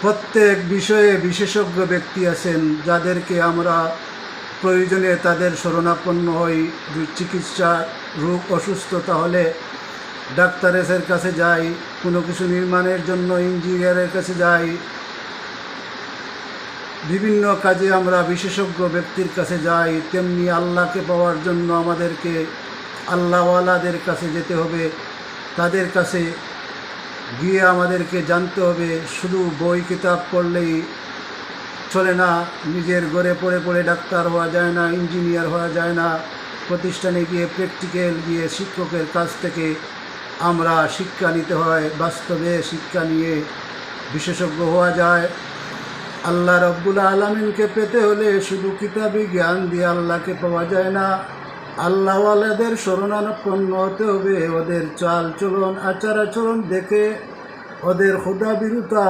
প্রত্যেক বিষয়ে বিশেষজ্ঞ ব্যক্তি আছেন, যাদেরকে আমরা প্রয়োজনে তাদের শরণাপন্ন হই। চিকিৎসা রোগ অসুস্থতা হলে ডাক্তারের কাছে যাই, কোনো কিছু নির্মাণের জন্য ইঞ্জিনিয়ারের কাছে যাই। বিভিন্ন কাজে আমরা বিশেষজ্ঞ ব্যক্তির কাছে যাই, তেমনি আল্লাহকে পাওয়ার জন্য আমাদেরকে আল্লাহওয়ালাদের কাছে যেতে হবে। তাদের কাছে গিয়ে আমাদেরকে জানতে হবে, শুধু বই, কিতাব পড়লেই চলে না। নিজের ঘরে পড়ে পড়ে ডাক্তার হওয়া যায় না, ইঞ্জিনিয়ার হওয়া যায় না। প্রতিষ্ঠানে গিয়ে প্র্যাকটিক্যাল গিয়ে শিক্ষকের কাছ থেকে আমরা শিক্ষা নিতে হয়, বাস্তবে শিক্ষা নিয়ে বিশেষজ্ঞ হওয়া যায়। আল্লাহ রব্বুল আলমিনকে পেতে হলে শুধু কিতাবি জ্ঞান দিয়ে আল্লাহকে পাওয়া যায় না। আল্লাহওয়ালাদের শরণাপন্ন হতে হবে। ওদের চাল চলন আচার আচরণ দেখে ওদের ক্ষুদা বিরুতা